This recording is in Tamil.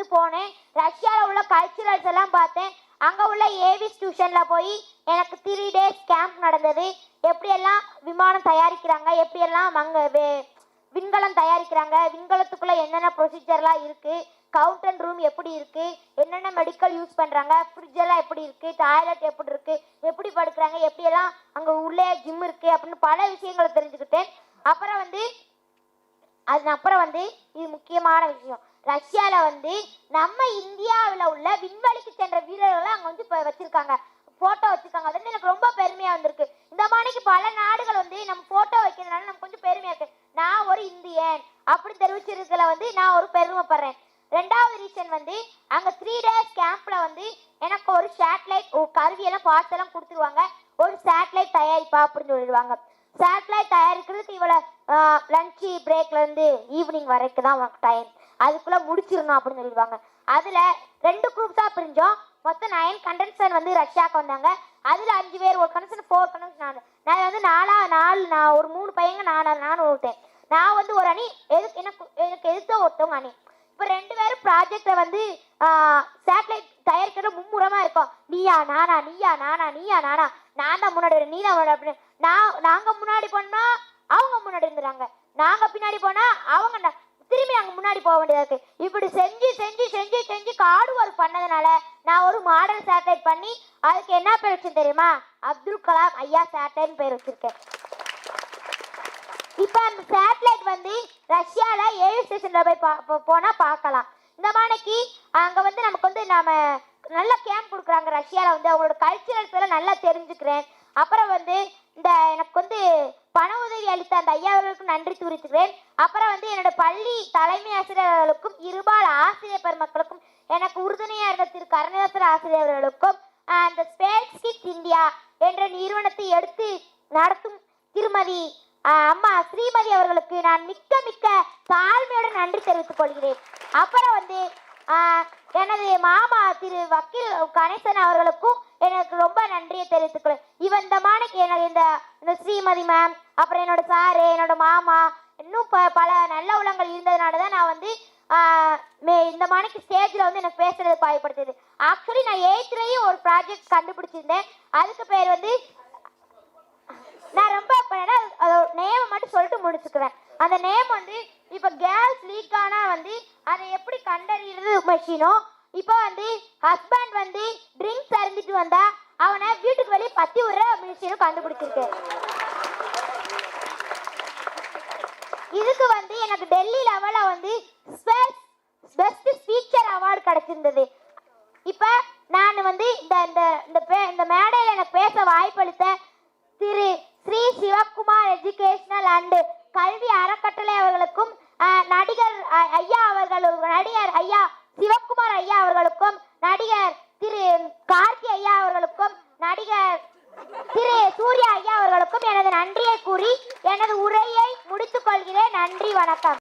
வந்து போனேன். ரஷ்யாவில் உள்ள கல்ச்சுரல்ஸ் எல்லாம் பார்த்தேன். அங்கே உள்ள ஏவிஸ் டியூஷனில் போய் எனக்கு த்ரீ டேஸ் கேம்ப் நடந்தது. எப்படியெல்லாம் விமானம் தயாரிக்கிறாங்க எப்படியெல்லாம் அங்கே விண்கலம் தயாரிக்கிறாங்க விண்கலத்துக்குள்ளே என்னென்ன ப்ரொசீஜர்லாம் இருக்குது கவுண்டன் ரூம் எப்படி இருக்குது என்னென்ன மெடிக்கல் யூஸ் பண்ணுறாங்க ஃப்ரிட்ஜெல்லாம் எப்படி இருக்குது டாய்லெட் எப்படி இருக்குது எப்படி படுக்கிறாங்க எப்படியெல்லாம் அங்கே உள்ளே ஜிம் இருக்குது அப்படின்னு பல விஷயங்களை தெரிஞ்சுக்கிட்டேன். அப்புறம் வந்து அது அப்புறம் வந்து இது முக்கியமான விஷயம். ரஷ்யாவில் வந்து நம்ம இந்தியாவில் உள்ள விண்வெளிக்கு சென்ற வீரர்களை அங்கே வந்து இப்போ வச்சுருக்காங்க. ஃபோட்டோ வச்சுருக்காங்க. அது வந்து எனக்கு ரொம்ப பெருமையாக வந்திருக்கு. இந்த மாதிரிக்கு பல நாடுகள் வந்து நம்ம ஃபோட்டோ வைக்கிறதுனால நமக்கு கொஞ்சம் பெருமையாக இருக்கு. நான் ஒரு இந்தியன். அப்படி தெரிவிச்சிருக்கல வந்து நான் ஒரு பெருமைப்படுறேன். ரெண்டாவது ரீசன் வந்து அங்கே த்ரீ டேஸ் கேம்பில் வந்து எனக்கு ஒரு சேட்டலைட் கருவியெல்லாம் பார்ட்ஸ் எல்லாம் கொடுத்துருவாங்க. ஒரு சேட்டலைட் தயாரிப்பா அப்படின்னு சொல்லிடுவாங்க. சேட்டலைட் தயாரிக்கிறதுக்கு இவ்வளோ லஞ்சு பிரேக்லேருந்து ஈவினிங் வரைக்கும் தான் உனக்கு டைம் அதுக்குள்ளே முடிச்சிடணும் அப்படின்னு சொல்லிடுவாங்க. அதில் ரெண்டு குரூப்ஸாக பிரிஞ்சோம். மொத்தம் நைன் கண்டென்சன் வந்து ரஷ்யாவுக்கு வந்தாங்க. அதில் அஞ்சு பேர் ஒரு கண்டன்சன் ஃபோர் கண்டன்சன் நான். நான் வந்து நாலா நாலு நான் ஒரு மூணு பையங்க நான் நானும் ஒருத்தேன். நான் வந்து ஒரு அணி எதுக்கு எனக்கு எனக்கு எதிர்த்த ஒருத்தவங்க அணி. இப்போ ரெண்டு பேரும் ப்ராஜெக்டை வந்து சேட்டலைட் தயாரிக்கிறது மும்முரமாக இருக்கும். நீயா நானா நீயா நானா நீயா நானா. நான் தான் முன்னாடி வரேன் நீ தான் முன்னாடி அப்படின்னு. நான் நாங்கள் முன்னாடி பண்ணால் முன்னாடி இருந்துறாங்க பின்னாடி போனா அவங்க திரும்பி அங்கே முன்னாடி போக வேண்டியதா இருக்கு. இப்படி செஞ்சு செஞ்சு செஞ்சு செஞ்சு காடு ஒர்க் பண்ணதுனால நான் ஒரு மாடல் சேட்டலைட் பண்ணி அதுக்கு என்ன பேர் வச்சேன் தெரியுமா? அப்துல் கலாம் ஐயா சேட்டலைட் பேர் வச்சிருக்கேன். இப்போ அந்த சேட்டலைட் வந்து ரஷ்யாவில் ஏழு ஸ்டேஷனில் போய் பா போனா பார்க்கலாம் இந்த மாதிரிக்கு அங்கே வந்து நமக்கு வந்து நாம நல்ல கேம்ப் கொடுக்குறாங்க ரஷ்யாவில் வந்து. அவங்களோட கல்ச்சுரல்ஸ் எல்லாம் நல்லா தெரிஞ்சுக்கிறேன். அப்புறம் வந்து இந்த எனக்கு வந்து பண உதவி அளித்த அந்த ஐயா அவர்களுக்கும் நன்றி தெரிவித்துக்கிறேன். அப்புறம் வந்து என்னோட பள்ளி தலைமை ஆசிரியர்களுக்கும் இருபால் ஆசிரியர் பெருமக்களுக்கும் எனக்கு உறுதுணையாக இருந்த திரு கருணதாசர் ஆசிரியர் அவர்களுக்கும் அந்த ஸ்பேஸ் கிட்ஸ் இந்தியா என்ற நிறுவனத்தை எடுத்து நடத்தும் திருமதி அம்மா ஸ்ரீமதி அவர்களுக்கு நான் மிக்க மிக்க தாழ்மையோடு நன்றி தெரிவித்துக் கொள்கிறேன். அப்புறம் வந்து எனது மாமா திரு வக்கீல் கணேசன் அவர்களுக்கும் எனக்கு ரொம்ப நன்றியை தெரிவித்துக்கிறேன் இவன் இந்த மாணிக்கு எனக்கு இந்த இந்த ஸ்ரீமதி மேம் அப்புறம் என்னோட சாரு என்னோட மாமா இன்னும் ப பல நல்ல உள்ளங்கள் இருந்ததுனால தான் நான் வந்து மே- இந்த மாணிக்கு ஸ்டேஜில் வந்து எனக்கு பேசுறது பாயப்படுத்துது ஆக்சுவலி நான் எயித்துலேயும் ஒரு ப்ராஜெக்ட் கண்டுபிடிச்சிருந்தேன். அதுக்கு பேர் வந்து நான் ரொம்ப நேமை மட்டும் சொல்லிட்டு முடிச்சுக்குவேன். அந்த நேம் வந்து இப்போ கேஸ் லீக் ஆனால் வந்து அதை எப்படி கண்டறியிறது மெஷினோ இப்போ வந்து ஹஸ்பண்ட் வந்து ட்ரிங்க்ஸ் அருந்திட்டு வந்தா அவனை வீட்டுக்கு வெளியே பத்தி விடுற மிஷினும் கண்டுபிடிச்சிருக்கு இதுக்கு வந்து எனக்கு டெல்லி லெவலில் வந்து பெஸ்ட் ஸ்பீச்சர் அவார்டு கிடைச்சிருந்தது. இப்போ நான் வந்து இந்த இந்த இந்த பே இந்த மேடையில் எனக்கு பேச வாய்ப்பளித்த திரு ஸ்ரீ சிவகுமார் எஜுகேஷனல் அண்டு கல்வி அறக்கட்டளை அவர்களுக்கும் அஹ், நடிகர் ஐயா அவர்கள் நடிகர் ஐயா சிவகுமார் ஐயா அவர்களுக்கும் நடிகர் திரு கார்த்தி ஐயா அவர்களுக்கும் நடிகர் திரு சூர்யா ஐயா அவர்களுக்கும் எனது நன்றியை கூறி எனது உரையை கொள்கிறேன் நன்றி வணக்கம்.